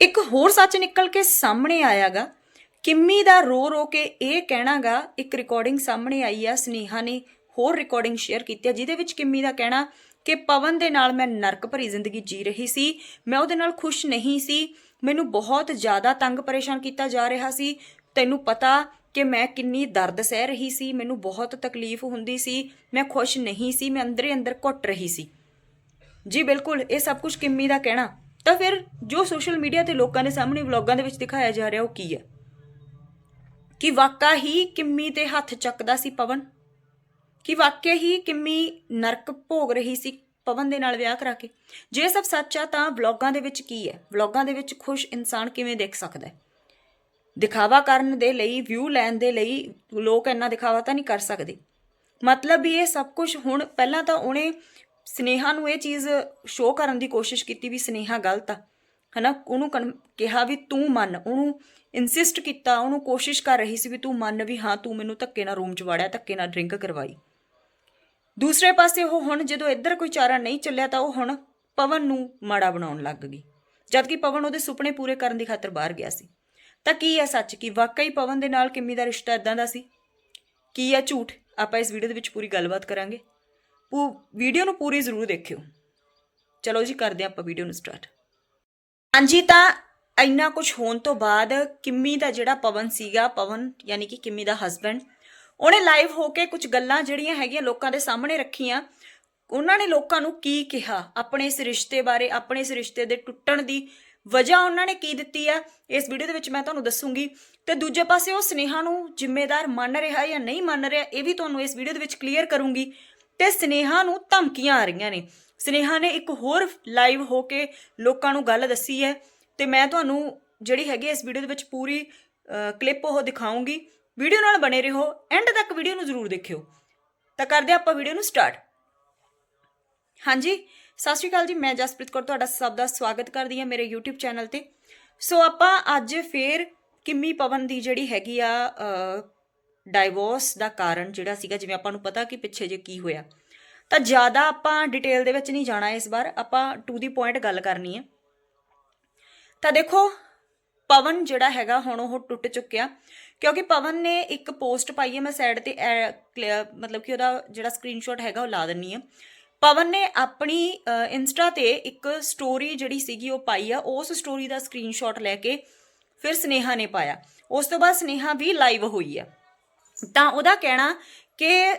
ਇੱਕ ਹੋਰ ਸੱਚ ਨਿਕਲ ਕੇ ਸਾਹਮਣੇ ਆਇਆਗਾ। ਕਿੰਮੀ ਦਾ ਰੋ ਰੋ ਕੇ ਇਹ ਕਹਿਣਾਗਾ, ਇੱਕ ਰਿਕਾਰਡਿੰਗ ਸਾਹਮਣੇ ਆਈ ਆ, ਸਨੇਹਾ ਨੇ ਹੋਰ ਰਿਕਾਰਡਿੰਗ ਸ਼ੇਅਰ ਕੀਤੀ ਆ, ਜਿਹਦੇ ਵਿੱਚ ਕਿੰਮੀ ਦਾ ਕਹਿਣਾ, ਕਿ ਪਵਨ ਦੇ ਨਾਲ ਮੈਂ ਨਰਕ ਭਰੀ ਜ਼ਿੰਦਗੀ ਜੀ ਰਹੀ ਸੀ, ਮੈਂ ਉਹਦੇ ਨਾਲ ਖੁਸ਼ ਨਹੀਂ ਸੀ, ਮੈਨੂੰ ਬਹੁਤ ਜ਼ਿਆਦਾ ਤੰਗ ਪਰੇਸ਼ਾਨ ਕੀਤਾ ਜਾ ਰਿਹਾ ਸੀ, ਤੈਨੂੰ ਪਤਾ ਕਿ ਮੈਂ ਕਿੰਨੀ ਦਰਦ ਸਹਿ ਰਹੀ ਸੀ, ਮੈਨੂੰ ਬਹੁਤ ਤਕਲੀਫ ਹੁੰਦੀ ਸੀ, ਮੈਂ ਖੁਸ਼ ਨਹੀਂ ਸੀ, ਮੈਂ ਅੰਦਰੇ ਅੰਦਰ ਘੁੱਟ ਰਹੀ ਸੀ। ਜੀ ਬਿਲਕੁਲ, ਇਹ ਸਭ ਕੁਝ ਕਿੰਮੀ ਦਾ ਕਹਿਣਾ। ਤਾਂ ਫਿਰ ਜੋ ਸੋਸ਼ਲ ਮੀਡੀਆ ਤੇ ਲੋਕਾਂ ਦੇ ਸਾਹਮਣੇ ਵਲੌਗਾਂ ਦੇ ਵਿੱਚ ਦਿਖਾਇਆ ਜਾ ਰਿਹਾ ਉਹ ਕੀ ਹੈ? ਕਿ ਵਾਕਾ ਹੀ ਕਿੰਮੀ ਤੇ ਹੱਥ ਚੱਕਦਾ ਸੀ ਪਵਨ? ਕਿ ਵਾਕਿਆ ਹੀ ਕਿੰਮੀ ਨਰਕ ਭੋਗ ਰਹੀ ਸੀ ਪਵਨ ਦੇ ਨਾਲ ਵਿਆਹ ਕਰਾ ਕੇ? ਜੇ ਸਭ ਸੱਚ ਆ ਤਾਂ ਵਲੌਗਾਂ ਦੇ ਵਿੱਚ ਕੀ ਹੈ? ਵਲੌਗਾਂ ਦੇ ਵਿੱਚ ਖੁਸ਼ ਇਨਸਾਨ ਕਿਵੇਂ ਦੇਖ ਸਕਦਾ ਹੈ? ਦਿਖਾਵਾ ਕਰਨ ਦੇ ਲਈ ਵਿਊ ਲੈਣ ਦੇ ਲਈ ਲੋਕ ਇੰਨਾ ਦਿਖਾਵਾ ਤਾਂ ਨਹੀਂ ਕਰ ਸਕਦੇ। ਮਤਲਬ ਵੀ ਇਹ ਸਭ ਕੁਝ ਹੁਣ ਪਹਿਲਾਂ ਤਾਂ ਉਹਨੇ ਸਨੇਹਾ ਨੂੰ ਇਹ ਚੀਜ਼ ਸ਼ੋਅ ਕਰਨ ਦੀ ਕੋਸ਼ਿਸ਼ ਕੀਤੀ ਵੀ ਸਨੇਹਾ ਗਲਤ ਆ, ਹਨਾ? ਉਹਨੂੰ ਕਨ- ਕਿਹਾ ਵੀ ਤੂੰ ਮੰਨ। ਉਹਨੂੰ ਇਨਸਿਸਟ ਕੀਤਾ, ਉਹਨੂੰ ਕੋਸ਼ਿਸ਼ ਕਰ ਰਹੀ ਸੀ ਵੀ ਤੂੰ ਮੰਨ ਵੀ ਹਾਂ, ਤੂੰ ਮੈਨੂੰ ਧੱਕੇ ਨਾਲ ਰੂਮ 'ਚ ਵਾੜਿਆ, ਧੱਕੇ ਨਾਲ ਡਰਿੰਕ ਕਰਵਾਈ। ਦੂਸਰੇ ਪਾਸੇ ਉਹ ਹੁਣ ਜਦੋਂ ਇੱਧਰ ਕੋਈ ਚਾਰਾ ਨਹੀਂ ਚੱਲਿਆ ਤਾਂ ਉਹ ਹੁਣ ਪਵਨ ਨੂੰ ਮਾੜਾ ਬਣਾਉਣ ਲੱਗ ਗਈ। ਜਦਕਿ ਪਵਨ ਉਹਦੇ ਸੁਪਨੇ ਪੂਰੇ ਕਰਨ ਦੀ ਖਾਤਰ ਬਾਹਰ ਗਿਆ ਸੀ। ਤਾਂ ਕੀ ਹੈ ਸੱਚ? ਕਿ ਵਾਕਈ ਪਵਨ ਦੇ ਨਾਲ ਕਿੰਮੀ ਦਾ ਰਿਸ਼ਤਾ ਇਦਾਂ ਦਾ ਸੀ? ਕੀ ਹੈ ਝੂਠ? ਆਪਾਂ ਇਸ ਵੀਡੀਓ ਦੇ ਵਿੱਚ ਪੂਰੀ ਗੱਲਬਾਤ ਕਰਾਂਗੇ। ਪੂ ਵੀਡੀਓ ਨੂੰ ਪੂਰੀ ਜ਼ਰੂਰ ਦੇਖਿਓ। ਚਲੋ ਜੀ, ਕਰਦੇ ਹਾਂ ਆਪਾਂ ਵੀਡੀਓ ਨੂੰ ਸਟਾਰਟ ਹਾਂਜੀ, ਤਾਂ ਇੰਨਾ ਕੁਝ ਹੋਣ ਤੋਂ ਬਾਅਦ ਕਿੰਮੀ ਦਾ ਜਿਹੜਾ ਪਵਨ ਸੀਗਾ, ਪਵਨ ਯਾਨੀ ਕਿ ਕਿੰਮੀ ਦਾ ਹਸਬੰਡ ਉਹਨੇ ਲਾਈਵ ਹੋ ਕੇ ਕੁਝ ਗੱਲਾਂ ਜਿਹੜੀਆਂ ਹੈਗੀਆਂ ਲੋਕਾਂ ਦੇ ਸਾਹਮਣੇ ਰੱਖੀਆਂ। ਉਹਨਾਂ ਨੇ ਲੋਕਾਂ ਨੂੰ ਕੀ ਕਿਹਾ? ਆਪਣੇ ਇਸ ਰਿਸ਼ਤੇ ਬਾਰੇ, ਆਪਣੇ ਇਸ ਰਿਸ਼ਤੇ ਦੇ ਟੁੱਟਣ ਦੀ ਵਜ੍ਹਾ ਉਹਨਾਂ ਨੇ ਕੀ ਦਿੱਤੀ ਆ? ਇਸ ਵੀਡੀਓ ਦੇ ਵਿੱਚ ਮੈਂ ਤੁਹਾਨੂੰ ਦੱਸੂਗੀ। ਤੇ ਦੂਜੇ ਪਾਸੇ ਉਹ ਸਨੇਹਾ ਨੂੰ ਜ਼ਿੰਮੇਦਾਰ ਮੰਨ ਰਿਹਾ ਜਾਂ ਨਹੀਂ ਮੰਨ ਰਿਹਾ, ਇਹ ਵੀ ਤੁਹਾਨੂੰ ਇਸ ਵੀਡੀਓ ਦੇ ਵਿੱਚ ਕਲੀਅਰ ਕਰੂੰਗੀ। ਤੇ ਸਨੇਹਾ ਨੂੰ ਧਮਕੀਆਂ ਆ ਰਹੀਆਂ ਨੇ। ਸਨੇਹਾ ਨੇ ਇੱਕ ਹੋਰ ਲਾਈਵ ਹੋ ਕੇ ਲੋਕਾਂ ਨੂੰ ਗੱਲ ਦੱਸੀ ਹੈ ਤੇ ਮੈਂ ਤੁਹਾਨੂੰ ਜਿਹੜੀ ਹੈਗੀ ਇਸ ਵੀਡੀਓ ਦੇ ਵਿੱਚ ਪੂਰੀ ਕਲਿੱਪ ਉਹ ਦਿਖਾਉਂਗੀ। ਵੀਡੀਓ ਨਾਲ ਬਣੇ ਰਹੋ ਐਂਡ ਤੱਕ ਵੀਡੀਓ ਨੂੰ ਜ਼ਰੂਰ ਦੇਖਿਓ। ਤਾਂ ਕਰਦੇ ਆਪਾਂ ਵੀਡੀਓ ਨੂੰ ਸਟਾਰਟ ਹਾਂਜੀ, ਸਤਿ ਸ਼੍ਰੀ ਅਕਾਲ ਜੀ, ਮੈਂ ਜਸਪ੍ਰੀਤ ਕੌਰ, ਤੁਹਾਡਾ ਸਭ ਦਾ ਸਵਾਗਤ ਕਰਦੀ ਹਾਂ ਮੇਰੇ YouTube ਚੈਨਲ ਤੇ। ਸੋ ਆਪਾਂ ਅੱਜ ਫੇਰ ਕਿੰਮੀ ਪਵਨ ਦੀ ਜਿਹੜੀ ਹੈਗੀ ਆ ਡਾਈਵੋਰਸ ਦਾ ਕਾਰਨ ਜਿਹੜਾ ਸੀਗਾ, ਜਿਵੇਂ ਆਪਾਂ ਨੂੰ ਪਤਾ ਕਿ ਪਿੱਛੇ ਜੇ ਕੀ ਹੋਇਆ। ਤਾਂ ਜ਼ਿਆਦਾ ਆਪਾਂ ਡਿਟੇਲ ਦੇ ਵਿੱਚ ਨਹੀਂ ਜਾਣਾ ਇਸ ਵਾਰ, ਆਪਾਂ ਟੂ ਦੀ ਪੁਆਇੰਟ ਗੱਲ ਕਰਨੀ ਹੈ ਤਾਂ ਦੇਖੋ, ਪਵਨ ਜਿਹੜਾ ਹੈਗਾ ਹੁਣ ਉਹ ਟੁੱਟ ਚੁੱਕਿਆ, ਕਿਉਂਕਿ ਪਵਨ ਨੇ ਇੱਕ ਪੋਸਟ ਪਾਈ ਹੈ ਮੈਂ ਸਾਈਡ ਤੇ ਐ- ਕਲਿਅਰ- ਮਤਲਬ ਕਿ ਉਹਦਾ ਜਿਹੜਾ ਸਕਰੀਨਸ਼ਾਟ ਹੈਗਾ ਉਹ ਲਾ ਦਿੰਨੀ ਆ। ਪਵਨ ਨੇ ਆਪਣੀ ਇੰਸਟਾ ਤੇ ਇੱਕ ਸਟੋਰੀ ਜਿਹੜੀ ਸੀਗੀ ਉਹ ਪਾਈ ਆ, ਉਸ ਸਟੋਰੀ ਦਾ ਸਕਰੀਨਸ਼ਾਟ ਲੈ ਕੇ ਫਿਰ ਸਨੇਹਾ ਨੇ ਪਾਇਆ। ਉਸ ਤੋਂ ਬਾਅਦ ਸਨੇਹਾ ਵੀ ਲਾਈਵ ਹੋਈ ਆ। ਤਾਂ ਉਹਦਾ ਕਹਿਣਾ ਕਿ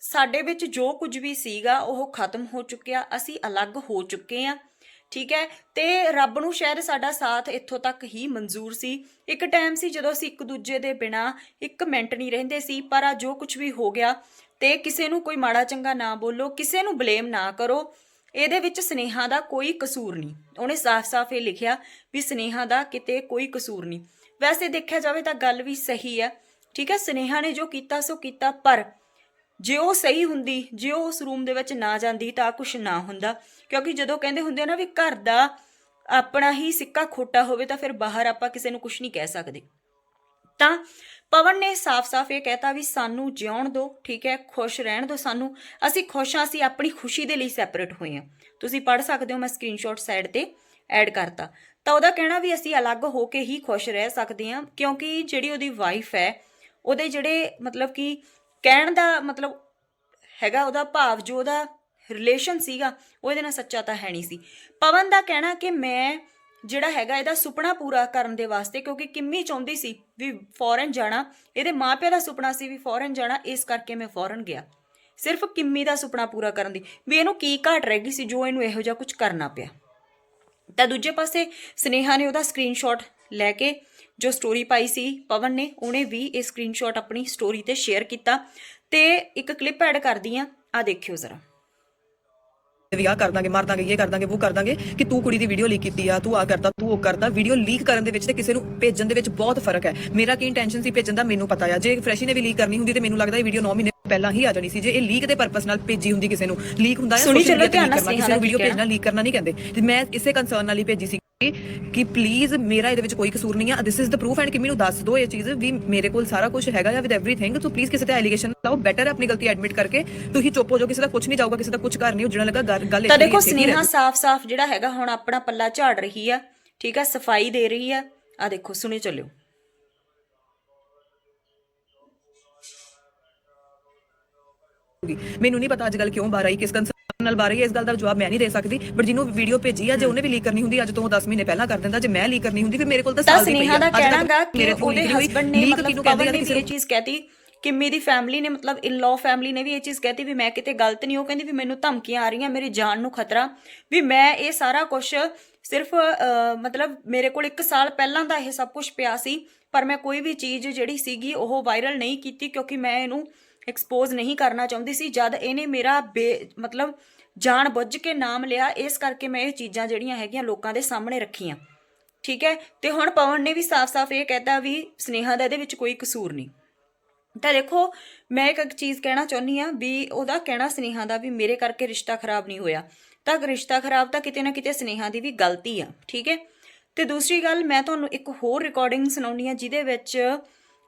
ਸਾਡੇ ਵਿੱਚ ਜੋ ਕੁਝ ਵੀ ਸੀਗਾ, ਉਹ ਖਤਮ ਹੋ ਚੁੱਕਿਆ, ਅਸੀਂ ਅਲੱਗ ਹੋ ਚੁੱਕੇ ਆ ਠੀਕ ਹੈ? ਤੇ ਰੱਬ ਨੂੰ ਸ਼ਾਇਦ ਸਾਡਾ ਸਾਥ ਇੱਥੋਂ ਤੱਕ ਹੀ ਮਨਜ਼ੂਰ ਸੀ। ਇੱਕ ਟਾਈਮ ਸੀ ਜਦੋਂ ਅਸੀਂ ਇੱਕ ਦੂਜੇ ਦੇ ਬਿਨਾ ਇੱਕ ਮਿੰਟ ਨਹੀਂ ਰਹਿੰਦੇ ਸੀ, ਪਰ ਆ ਜੋ ਕੁਝ ਵੀ ਹੋ ਗਿਆ, ਤੇ ਕਿਸੇ ਨੂੰ ਕੋਈ ਮਾੜਾ ਚੰਗਾ ਨਾ ਬੋਲੋ, ਕਿਸੇ ਨੂੰ ਬਲੇਮ ਨਾ ਕਰੋ, ਇਹਦੇ ਵਿੱਚ ਸਨੇਹਾ ਦਾ ਕੋਈ ਕਸੂਰ ਨਹੀਂ। ਉਹਨੇ ਸਾਫ਼-ਸਾਫ਼ ਇਹ ਲਿਖਿਆ ਵੀ ਸਨੇਹਾ ਦਾ ਕਿਤੇ ਕੋਈ ਕਸੂਰ ਨਹੀਂ। ਵੈਸੇ ਦੇਖਿਆ ਜਾਵੇ ਤਾਂ ਗੱਲ ਵੀ ਸਹੀ ਹੈ। ਠੀਕ ਹੈ, ਸਨੇਹਾ ਨੇ ਜੋ ਕੀਤਾ ਸੋ ਕੀਤਾ, ਪਰ ਜੇ ਉਹ ਸਹੀ ਹੁੰਦੀ, ਜੇ ਉਹ ਉਸ ਰੂਮ ਦੇ ਵਿੱਚ ਨਾ ਜਾਂਦੀ ਤਾਂ ਕੁਝ ਨਾ ਹੁੰਦਾ। ਕਿਉਂਕਿ ਜਦੋਂ ਕਹਿੰਦੇ ਹੁੰਦੇ ਆ ਨਾ ਵੀ ਘਰ ਦਾ ਆਪਣਾ ਹੀ ਸਿੱਕਾ ਖੋਟਾ ਹੋਵੇ ਤਾਂ ਫਿਰ ਬਾਹਰ ਆਪਾਂ ਕਿਸੇ ਨੂੰ ਕੁਝ ਨਹੀਂ ਕਹਿ ਸਕਦੇ। ਤਾਂ ਪਵਨ ਨੇ ਸਾਫ਼-ਸਾਫ਼ ਇਹ ਕਹਿਤਾ ਵੀ ਸਾਨੂੰ ਜਿਉਣ ਦਿਓ, ਠੀਕ ਹੈ, ਖੁਸ਼ ਰਹਿਣ ਦਿਓ ਸਾਨੂੰ। ਅਸੀਂ ਖੁਸ਼ ਹਾਂ, ਅਸੀਂ ਆਪਣੀ ਖੁਸ਼ੀ ਦੇ ਲਈ ਸੈਪਰੇਟ ਹੋਏ ਹਾਂ। ਤੁਸੀਂ ਪੜ੍ਹ ਸਕਦੇ ਹੋ, ਮੈਂ ਸਕਰੀਨਸ਼ਾਟ ਸਾਈਡ ਤੇ ਐਡ ਕਰਤਾ। ਤਾਂ ਉਹਦਾ ਕਹਿਣਾ ਵੀ ਅਸੀਂ ਅਲੱਗ ਹੋ ਕੇ ਹੀ ਖੁਸ਼ ਰਹਿ ਸਕਦੇ ਹਾਂ, ਕਿਉਂਕਿ ਜਿਹੜੀ ਉਹਦੀ ਵਾਈਫ ਹੈ ਉਹਦੇ ਜਿਹੜੇ ਮਤਲਬ ਕਿ ਕਹਿਣ ਦਾ ਮਤਲਬ ਹੈਗਾ, ਉਹਦਾ ਭਾਵ, ਜੋ ਉਹਦਾ ਰਿਲੇਸ਼ਨ ਸੀਗਾ, ਉਹ ਇਹਦੇ ਨਾਲ ਸੱਚਾ ਤਾਂ ਹੈ ਨਹੀਂ ਸੀ। ਪਵਨ ਦਾ ਕਹਿਣਾ ਕਿ ਮੈਂ ਜਿਹੜਾ ਹੈਗਾ ਇਹਦਾ ਸੁਪਨਾ ਪੂਰਾ ਕਰਨ ਦੇ ਵਾਸਤੇ, ਕਿਉਂਕਿ ਕਿੰਮੀ ਚਾਹੁੰਦੀ ਸੀ ਵੀ ਫੋਰਨ ਜਾਣਾ, ਇਹਦੇ ਮਾਪਿਆਂ ਦਾ ਸੁਪਨਾ ਸੀ ਵੀ ਫੋਰਨ ਜਾਣਾ, ਇਸ ਕਰਕੇ ਮੈਂ ਫੋਰਨ ਗਿਆ। ਸਿਰਫ ਕਿੰਮੀ ਦਾ ਸੁਪਨਾ ਪੂਰਾ ਕਰਨ ਦੀ। ਵੀ ਇਹਨੂੰ ਕੀ ਘਾਟ ਰਹਿ ਗਈ ਸੀ ਜੋ ਇਹਨੂੰ ਇਹੋ ਜਿਹਾ ਕੁਝ ਕਰਨਾ ਪਿਆ। ਤਾਂ ਦੂਜੇ ਪਾਸੇ ਸਨੇਹਾ ਨੇ ਉਹਦਾ ਸਕਰੀਨਸ਼ਾਟ ਲੈ ਕੇ ਜੋ ਸਟੋਰੀ ਪਾਈ ਸੀ ਪਵਨ ਨੇ ਉਹਨੇ ਵੀ ਇਹ ਸਕਰੀਨਸ਼ਾਟ ਆਪਣੀ ਸਟੋਰੀ ਤੇ ਸ਼ੇਅਰ ਕੀਤਾ ਤੇ ਇੱਕ ਕਲਿੱਪ ਐਡ ਕਰਦੀ ਆ। ਆ ਦੇਖਿਓ ਜ਼ਰਾ। ਵੀ ਕਰ ਦਾਂਗੇ ਮਾਰ ਦਾਂਗੇ ਇਹ ਕਰ ਦਾਂਗੇ ਉਹ ਕਰ ਦਾਂਗੇ ਕਿ ਤੂੰ ਕੁੜੀ ਦੀ ਵੀਡੀਓ ਲੀਕ ਕੀਤੀ ਆ ਤੂੰ ਆ ਕਰਦਾ ਤੂੰ ਉਹ ਕਰਦਾ ਵੀਡੀਓ ਲੀਕ ਕਰਨ ਦੇ ਵਿੱਚ ਤੇ ਕਿਸੇ ਨੂੰ ਭੇਜਣ ਦੇ ਵਿੱਚ ਬਹੁਤ ਫ਼ਰਕ ਹੈ। ਮੇਰਾ ਕੀ ਇੰਟੈਂਸ਼ਨ ਸੀ ਭੇਜਣ ਦਾ ਮੈਨੂੰ ਪਤਾ ਆ। ਜੇ ਫਰੈਸ਼ੀ ਨੇ ਵੀ ਲੀਕ ਕਰਨੀ ਹੁੰਦੀ ਤੇ ਮੈਨੂੰ ਲੱਗਦਾ ਇਹ ਵੀਡੀਓ 9 ਮਹੀਨੇ ਪਹਿਲਾਂ ਹੀ ਆ ਜਾਣੀ ਸੀ। ਜੇ ਇਹ ਲੀਕ ਦੇ ਪਰਪਸ ਨਾਲ ਭੇਜੀ ਹੁੰਦੀ ਕਿਸੇ ਨੂੰ ਲੀਕ ਹੁੰਦਾ ਹੈ ਚੱਲੋ media ਤੇ ਧਿਆਨ ਨਾਲ leak ਕਰਨਾ, ਕਿਸੇ ਨੂੰ ਵੀਡੀਓ ਭੇਜਣਾ ਲੀਕ ਕਰਨਾ ਨਹੀਂ ਕਹਿੰਦੇ। ਤੇ ਮੈਂ ਇਸੇ ਕੰਸਰਨ ਨਾਲ ਹੀ ਭੇਜੀ ਸੀ ਕਿ ਪਲੀਜ਼ ਮੇਰਾ ਇਹਦੇ ਵਿੱਚ ਕੋਈ ਕਸੂਰ ਨਹੀਂ ਆ this is the proof and ਕਿ ਮੈਨੂੰ ਦੱਸ ਦਿਓ ਇਹ ਚੀਜ਼ ਵੀ ਮੇਰੇ ਕੋਲ ਸਾਰਾ ਕੁਝ ਹੈਗਾ ਆ ਵਿਦ ਐਵਰੀਥਿੰਗ ਸੋ ਪਲੀਜ਼ ਕਿਸੇ ਤੇ ਐਲੀਗੇਸ਼ਨ ਲਾਓ ਬੈਟਰ ਆਪਣੀ ਗਲਤੀ ਐਡਮਿਟ ਕਰਕੇ ਤੁਸੀਂ ਚੁੱਪ ਹੋ ਜਾਓ ਕਿਸੇ ਦਾ ਕੁਝ ਨਹੀਂ ਜਾਊਗਾ ਕਿਸੇ ਦਾ ਕੁਝ ਘਰ ਨਹੀਂ ਉਜੜਨ ਲੱਗਾ ਗੱਲ ਤਾਂ ਦੇਖੋ ਸਨੇਹਾ ਸਾਫ਼-ਸਾਫ਼ ਜਿਹੜਾ ਹੈਗਾ ਹੁਣ ਆਪਣਾ ਪੱਲਾ ਝਾੜ ਰਹੀ ਆ ਠੀਕ ਆ ਸਫ਼ਾਈ ਦੇ ਰਹੀ ਆ ਆ ਦੇਖੋ ਸੁਣੇ ਚੱਲਿਓ। ਮੈਨੂੰ ਨਹੀਂ ਪਤਾ ਅੱਜ ਕੱਲ ਕਿਉਂ ਬਾਹਰ ਆਈ ਕਿਸ ਕੰਸਰਨ ਨਾਲ ਆਈ ਇਸ ਗੱਲ ਦਾ ਜਵਾਬ ਮੈਂ ਨਹੀਂ ਦੇ ਸਕਦੀ ਬਟ ਜਿਹਨੂੰ ਵੀਡੀਓ ਭੇਜੀ ਆ ਜੇ ਉਹਨੇ ਵੀ ਲੀਕ ਕਰਨੀ ਹੁੰਦੀ ਅੱਜ ਤੋਂ 10 ਮਹੀਨੇ ਪਹਿਲਾਂ ਕਰ ਦਿੰਦਾ ਜੇ ਮੈਂ ਲੀਕ ਕਰਨੀ ਹੁੰਦੀ ਫਿਰ ਮੇਰੇ ਕੋਲ ਤਾਂ ਸਾਲ ਦੀ ਪਈ ਆ। ਕਿ ਮੇਰੇ ਉਹਦੇ। ਹਸਬੰਡ ਨੇ ਮਤਲਬ ਕਹਿੰਦੇ ਨੇ ਇਹ ਚੀਜ਼ ਕਹਿਤੀ ਕਿੰਮੀ ਦੀ ਫੈਮਿਲੀ ਨੇ ਮਤਲਬ ਇਨ-ਲॉ ਫੈਮਿਲੀ ਨੇ ਵੀ ਇਹ ਚੀਜ਼ ਕਹਿਤੀ ਵੀ ਮੈਂ ਕਿਤੇ ਗਲਤ ਨਹੀਂ ਉਹ ਕਹਿੰਦੀ ਵੀ ਮੈਨੂੰ ਧਮਕੀਆਂ ਆ ਰਹੀਆਂ ਮੇਰੀ ਜਾਨ ਨੂੰ ਖਤਰਾ ਵੀ ਮੈਂ ਇਹ ਸਾਰਾ ਕੁਝ ਸਿਰਫ ਮਤਲਬ ਮੇਰੇ ਕੋਲ 1 ਸਾਲ ਪਹਿਲਾਂ ਦਾ ਇਹ ਸਭ ਕੁਝ ਪਿਆ ਸੀ ਪਰ ਮੈਂ ਕੋਈ ਵੀ ਚੀਜ਼ ਜਿਹੜੀ ਸੀਗੀ ਉਹ ਵਾਇਰਲ ਨਹੀਂ ਕੀਤੀ ਕਿਉਂਕਿ ਮੈਂ ਇਹਨੂੰ ਐਕਸਪੋਜ਼ ਨਹੀਂ ਕਰਨਾ ਚਾਹੁੰਦੀ ਸੀ, ਜਦ ਇਹਨੇ ਮੇਰਾ ਬੇ- ਮਤਲਬ ਜਾਣ ਬੁੱਝ ਕੇ ਨਾਮ ਲਿਆ, ਇਸ ਕਰਕੇ ਮੈਂ ਇਹ ਚੀਜ਼ਾਂ ਜਿਹੜੀਆਂ ਹੈਗੀਆਂ ਲੋਕਾਂ ਦੇ ਸਾਹਮਣੇ ਰੱਖੀਆਂ। ਠੀਕ ਹੈ? ਤੇ ਹੁਣ ਪਵਨ ਨੇ ਵੀ ਸਾਫ਼-ਸਾਫ਼ ਇਹ ਕਹਿਤਾ ਵੀ ਸਨੇਹਾ ਦਾ ਇਹਦੇ ਵਿੱਚ ਕੋਈ ਕਸੂਰ ਨਹੀਂ। ਤਾਂ ਦੇਖੋ, ਮੈਂ ਇੱਕ ਚੀਜ਼ ਕਹਿਣਾ ਚਾਹੁੰਦੀ ਆ ਵੀ ਉਹਦਾ ਕਹਿਣਾ ਸਨੇਹਾ ਦਾ ਵੀ ਮੇਰੇ ਕਰਕੇ ਰਿਸ਼ਤਾ ਖਰਾਬ ਨਹੀਂ ਹੋਇਆ। ਤਾਂ ਰਿਸ਼ਤਾ ਖਰਾਬ ਤਾਂ ਕਿਤੇ ਨਾ ਕਿਤੇ ਸਨੇਹਾ ਦੀ ਵੀ ਗਲਤੀ ਆ। ਠੀਕ ਹੈ? ਤੇ ਦੂਸਰੀ ਗੱਲ ਮੈਂ ਤੁਹਾਨੂੰ ਇੱਕ ਹੋਰ ਰਿਕਾਰਡਿੰਗ ਸੁਣਾਉਣੀ ਆ ਜਿਹਦੇ ਵਿੱਚ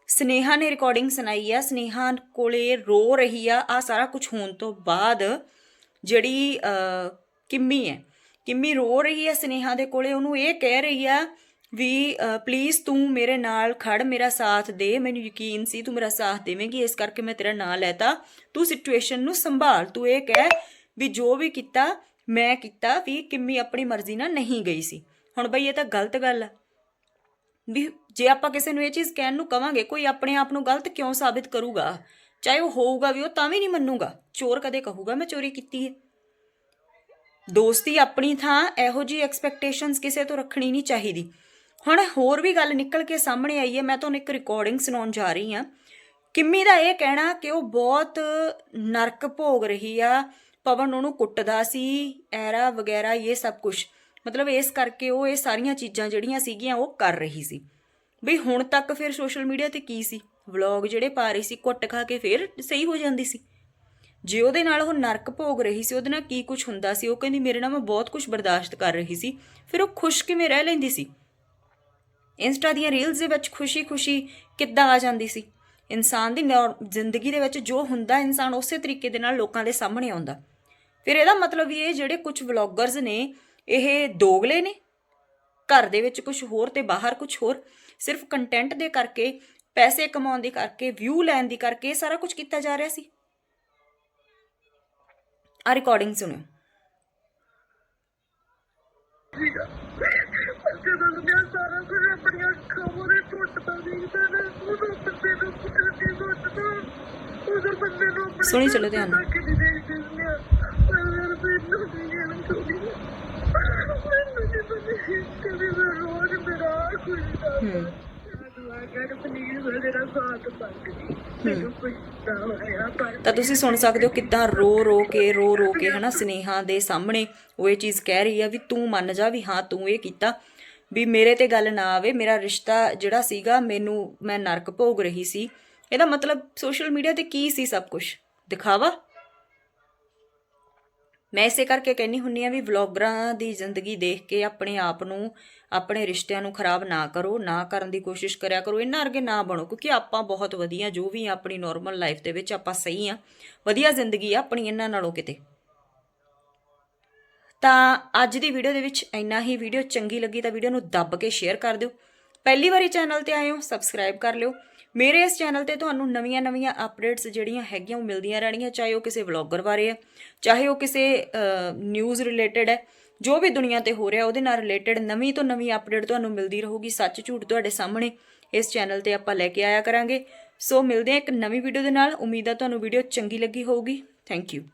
ਸਨੇਹਾ ਨੇ ਰਿਕਾਰਡਿੰਗ ਸੁਣਾਈ ਆ ਸਨੇਹਾ ਕੋਲੇ ਰੋ ਰਹੀ ਆ ਆ ਸਾਰਾ ਕੁਝ ਹੋਣ ਤੋਂ ਬਾਅਦ ਜਿਹੜੀ ਅਹ, ਕਿੰਮੀ ਹੈ ਕਿੰਮੀ ਰੋ ਰਹੀ ਹੈ ਸਨੇਹਾ ਦੇ ਕੋਲੇ ਉਹਨੂੰ ਇਹ ਕਹਿ ਰਹੀ ਆ ਵੀ ਪਲੀਜ਼ ਤੂੰ ਮੇਰੇ ਨਾਲ ਖੜ ਮੇਰਾ ਸਾਥ ਦੇ ਮੈਨੂੰ ਯਕੀਨ ਸੀ ਤੂੰ ਮੇਰਾ ਸਾਥ ਦੇਵੇਂਗੀ ਇਸ ਕਰਕੇ ਮੈਂ ਤੇਰਾ ਨਾਂ ਲੈਤਾ ਤੂੰ ਸਿਚੁਏਸ਼ਨ ਨੂੰ ਸੰਭਾਲ ਤੂੰ ਇਹ ਕਹਿ ਵੀ ਜੋ ਵੀ ਕੀਤਾ ਮੈਂ ਕੀਤਾ ਵੀ ਕਿੰਮੀ ਆਪਣੀ ਮਰਜ਼ੀ ਨਾਲ ਨਹੀਂ ਗਈ ਸੀ। ਹੁਣ ਬਈ ਇਹ ਤਾਂ ਗਲਤ ਗੱਲ ਆ। ਵੀ ਜੇ ਆਪਾਂ ਕਿਸੇ ਨੂੰ ਇਹ ਚੀਜ਼ ਕਹਿਣ ਨੂੰ ਕਵਾਂਗੇ, ਕੋਈ ਆਪਣੇ ਆਪ ਨੂੰ ਗਲਤ ਕਿਉਂ ਸਾਬਿਤ ਕਰੂਗਾ? ਚਾਹੇ ਉਹ ਹੋਊਗਾ ਵੀ ਉਹ ਤਾਂ ਵੀ ਨਹੀਂ ਮੰਨੂਗਾ। ਚੋਰ ਕਦੇ ਕਹੂਗਾ, ਮੈਂ ਚੋਰੀ ਕੀਤੀ ਹੈ ਦੋਸਤੀ ਆਪਣੀ ਥਾਂ ਇਹੋ ਜੀ ਐਕਸਪੈਕਟੇਸ਼ਨਸ ਕਿਸੇ ਤੋਂ ਰੱਖਣੀ ਨਹੀਂ ਚਾਹੀਦੀ। ਹੁਣ ਹੋਰ ਵੀ ਗੱਲ ਨਿਕਲ ਕੇ ਸਾਹਮਣੇ ਆਈ ਹੈ। ਮੈਂ ਤੁਹਾਨੂੰ ਇੱਕ ਰਿਕਾਰਡਿੰਗ ਸੁਣਾਉਣ ਜਾ ਰਹੀ ਹਾਂ। ਕਿੰਮੀ ਦਾ ਇਹ ਕਹਿਣਾ ਕਿ ਉਹ ਬਹੁਤ ਨਰਕ ਭੋਗ ਰਹੀ ਆ, ਪਵਨ ਉਹਨੂੰ ਕੁੱਟਦਾ ਸੀ, ਐਰਾ ਵਗੈਰਾ, ਇਹ ਸਭ ਕੁਝ ਮਤਲਬ ਇਸ ਕਰਕੇ ਉਹ ਇਹ ਸਾਰੀਆਂ ਚੀਜ਼ਾਂ ਜਿਹੜੀਆਂ ਸੀਗੀਆਂ ਉਹ ਕਰ ਰਹੀ ਸੀ। ਬਈ ਹੁਣ ਤੱਕ ਫਿਰ ਸੋਸ਼ਲ ਮੀਡੀਆ ਤੇ ਕੀ ਸੀ? ਵਲੌਗ ਜਿਹੜੇ ਪਾ ਰਹੀ ਸੀ, ਕੁੱਟ ਖਾ ਕੇ ਫਿਰ ਸਹੀ ਹੋ ਜਾਂਦੀ ਸੀ। ਜੇ ਉਹਦੇ ਨਾਲ ਉਹ ਨਰਕ ਭੋਗ ਰਹੀ ਸੀ, ਉਹਦੇ ਨਾਲ ਕੀ ਕੁਝ ਹੁੰਦਾ ਸੀ, ਉਹ ਕਹਿੰਦੀ ਮੇਰੇ ਨਾਲ ਮੈਂ ਬਹੁਤ ਕੁਝ ਬਰਦਾਸ਼ਤ ਕਰ ਰਹੀ ਸੀ, ਫਿਰ ਉਹ ਖੁਸ਼ ਕਿਵੇਂ ਰਹਿ ਲੈਂਦੀ ਸੀ? ਇੰਸਟਾ ਦੀਆਂ ਰੀਲਸ ਦੇ ਵਿੱਚ ਖੁਸ਼ੀ-ਖੁਸ਼ੀ ਕਿੱਦਾਂ ਆ ਜਾਂਦੀ ਸੀ? ਇਨਸਾਨ ਦੀ ਨੌਰ- ਜ਼ਿੰਦਗੀ ਦੇ ਵਿੱਚ ਜੋ ਹੁੰਦਾ ਇਨਸਾਨ ਉਸੇ ਤਰੀਕੇ ਦੇ ਨਾਲ ਲੋਕਾਂ ਦੇ ਸਾਹਮਣੇ ਆਉਂਦਾ। ਫਿਰ ਇਹਦਾ ਮਤਲਬ ਵੀ ਇਹ ਜਿਹੜੇ ਕੁਝ ਵਲੌਗਰਸ ਨੇ ਇਹ ਦੋਗਲੇ ਨੇ? ਘਰ ਦੇ ਵਿੱਚ ਕੁਝ ਹੋਰ ਤੇ ਬਾਹਰ ਕੁਝ ਹੋਰ? ਸਿਰਫ ਕੰਟੈਂਟ ਦੇ ਕਰਕੇ ਪੈਸੇ ਕਮਾਉਣ ਦੀ ਕਰਕੇ ਵਿਊ ਲੈਣ ਦੀ ਕਰਕੇ ਇਹ ਸਾਰਾ ਕੁਝ ਕੀਤਾ ਜਾ ਰਿਹਾ ਸੀ? ਆ ਰਿਕਾਰਡਿੰਗ ਸੁਣਿਓ। ਜਦੋਂ ਮੈਂ ਸਾਰਾ ਕੁਝ ਆਪਣੀਆਂ ਅੱਖਾਂ ਮੂਹਰੇ ਟੁੱਟਦਾ ਦੇਖਦਾ ਨਾ। ਉਦੋਂ ਬੰਦੇ ਨੂੰ ਕੁਝ ਨਹੀਂ ਸੋਚਦਾ ਉਦੋਂ ਬੰਦੇ ਨੂੰ ਆਪਣੇ ਸੁਣੀ ਚੱਲੋ ਧਿਆਨ ਨਾਲ। ਮੈਨੂੰ ਨਹੀਂ ਪਤਾ ਕਦੇ ਮੈਂ ਰੋਜ਼ ਮੇਰਾ ਕੁਝ ਦਾ ਹੂੰ ਤਾਂ ਤੁਸੀਂ ਸੁਣ ਸਕਦੇ ਹੋ ਕਿੱਦਾਂ ਰੋ ਰੋ ਕੇ, ਰੋ ਰੋ ਕੇ ਹਨਾ ਸਨੇਹਾ ਦੇ ਸਾਹਮਣੇ ਉਹ ਇਹ ਚੀਜ਼ ਕਹਿ ਰਹੀ ਆ ਵੀ ਤੂੰ ਮੰਨ ਜਾ ਵੀ ਹਾਂ ਤੂੰ ਇਹ ਕੀਤਾ, ਵੀ ਮੇਰੇ ਤੇ ਗੱਲ ਨਾ ਆਵੇ, ਮੇਰਾ ਰਿਸ਼ਤਾ ਜਿਹੜਾ ਸੀਗਾ ਮੈਨੂੰ, ਮੈਂ ਨਰਕ ਭੋਗ ਰਹੀ ਸੀ। ਇਹਦਾ ਮਤਲਬ ਸੋਸ਼ਲ ਮੀਡੀਆ ਤੇ ਕੀ ਸੀ ਸਭ ਕੁਝ ਦਿਖਾਵਾ? ਮੈਂ ਇਸੇ ਕਰਕੇ ਕਹਿੰਨੀ ਹੁੰਨੀ ਆ ਵੀ ਵਲੌਗਰਾਂ ਦੀ ਜ਼ਿੰਦਗੀ ਦੇਖ ਕੇ ਆਪਣੇ ਆਪ ਨੂੰ, ਆਪਣੇ ਰਿਸ਼ਤਿਆਂ ਨੂੰ ਖਰਾਬ ਨਾ ਕਰੋ, ਨਾ ਕਰਨ ਦੀ ਕੋਸ਼ਿਸ਼ ਕਰਿਆ ਕਰੋ, ਇਹਨਾਂ ਵਰਗੇ ਨਾ ਬਣੋ, ਕਿਉਂਕਿ ਆਪਾਂ ਬਹੁਤ ਵਧੀਆ, ਜੋ ਵੀ ਆ ਆਪਣੀ ਨਾਰਮਲ ਲਾਈਫ ਦੇ ਵਿੱਚ ਆਪਾਂ ਸਹੀ ਆ ਵਧੀਆ ਜ਼ਿੰਦਗੀ ਆ ਆਪਣੀ ਇਹਨਾਂ ਨਾਲੋਂ ਕਿਤੇ। ਤਾਂ ਅੱਜ ਦੀ ਵੀਡੀਓ ਦੇ ਵਿੱਚ ਇੰਨਾ ਹੀ ਵੀਡੀਓ ਚੰਗੀ ਲੱਗੀ ਤਾਂ ਵੀਡੀਓ ਨੂੰ ਦੱਬ ਕੇ ਸ਼ੇਅਰ ਕਰ ਦਿਓ। ਪਹਿਲੀ ਵਾਰੀ ਚੈਨਲ ਤੇ ਆਏ ਹੋ ਸਬਸਕ੍ਰਾਈਬ ਕਰ ਲਿਓ। ਮੇਰੇ ਇਸ ਚੈਨਲ ਤੇ ਤੁਹਾਨੂੰ ਨਵੀਆਂ-ਨਵੀਆਂ ਅਪਡੇਟਸ ਜਿਹੜੀਆਂ ਹੈਗੀਆਂ, ਉਹ ਮਿਲਦੀਆਂ ਰਹਿਣਗੀਆਂ, ਚਾਹੇ ਉਹ ਕਿਸੇ ਵਲੌਗਰ ਬਾਰੇ ਹੈ, ਚਾਹੇ ਉਹ ਕਿਸੇ ਨਿਊਜ਼ ਰਿਲੇਟਡ ਹੈ, ਜੋ ਵੀ ਦੁਨੀਆ ਤੇ ਹੋ ਰਿਹਾ, ਉਹਦੇ ਨਾਲ ਰਿਲੇਟਡ ਨਵੀਂ ਤੋਂ ਨਵੀਂ ਅਪਡੇਟ ਤੁਹਾਨੂੰ ਮਿਲਦੀ ਰਹੂਗੀ ਸੱਚ ਝੂਠ ਤੁਹਾਡੇ ਸਾਹਮਣੇ ਇਸ ਚੈਨਲ ਤੇ ਆਪਾਂ ਲੈ ਕੇ ਆਇਆ ਕਰਾਂਗੇ। ਸੋ ਮਿਲਦੇ ਹਾਂ ਇੱਕ ਨਵੀਂ ਵੀਡੀਓ ਦੇ ਨਾਲ, ਉਮੀਦ ਆ ਤੁਹਾਨੂੰ ਵੀਡੀਓ ਚੰਗੀ ਲੱਗੀ ਹੋਊਗੀ। Thank you